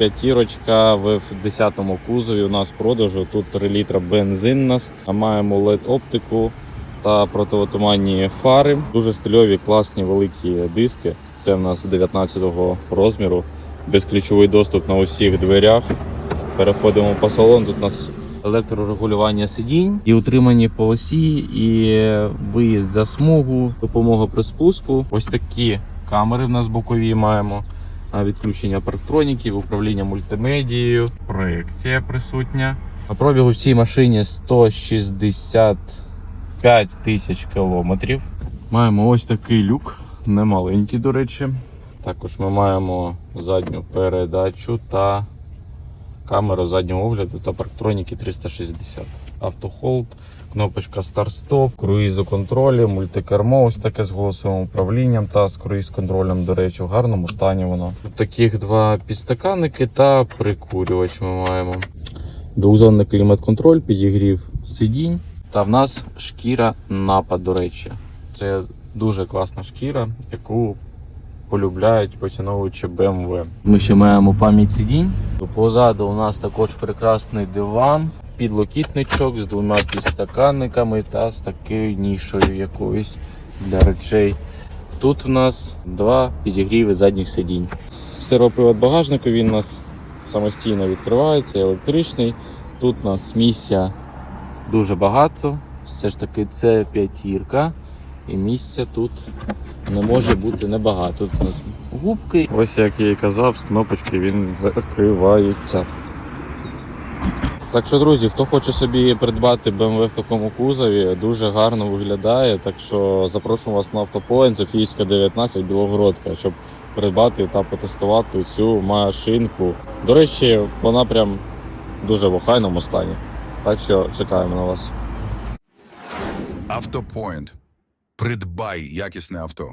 п'ятірочка в 10-му кузові у нас продажу. Тут 3 літра бензин нас. Маємо LED оптику та противотуманні фари. Дуже стильові, класні великі диски. Це в нас 19-го розміру. Безключовий доступ на усіх дверях. Переходимо по салону. Тут у нас електрорегулювання сидінь і утримані в полосі, і виїзд за смугу, допомога при спуску. Ось такі камери в нас бокові маємо. Відключення парктроніків, управління мультимедією, проекція присутня. На пробігу в цій машині 165 тисяч кілометрів. Маємо ось такий люк, немаленький, до речі. Також ми маємо задню передачу та камеру заднього огляду та парктроніки 360. Автохолд, кнопочка старт-стоп, круїзоконтролі, мультикермо, ось таке з голосовим управлінням та з круїз-контролем, до речі, в гарному стані воно. Тут таких два підстаканники та прикурювач ми маємо. Двохзонний клімат-контроль, підігрів сидінь. Та в нас шкіра напад, до речі. Це дуже класна шкіра, яку полюбляють поціновуючи BMW. Ми ще маємо пам'ять сидінь. Позаду у нас також прекрасний диван, підлокітничок з двома підстаканниками та з такою нішою якоюсь для речей. Тут у нас два підігріви задніх сидінь. Сервопривод багажнику він у нас самостійно відкривається, електричний. Тут у нас місця дуже багато. Все ж таки це п'ятірка. І місця тут не може бути небагато. Тут у нас губки. Ось як я і казав, з кнопочки він закривається. Так що, друзі, хто хоче собі придбати BMW в такому кузові, дуже гарно виглядає. Так що запрошую вас на автополен Софійська 19 Білогородка, щоб придбати та потестувати цю машинку. До речі, вона прям дуже в охайному стані. Так що чекаємо на вас. Автопоінт. Придбай якісне авто.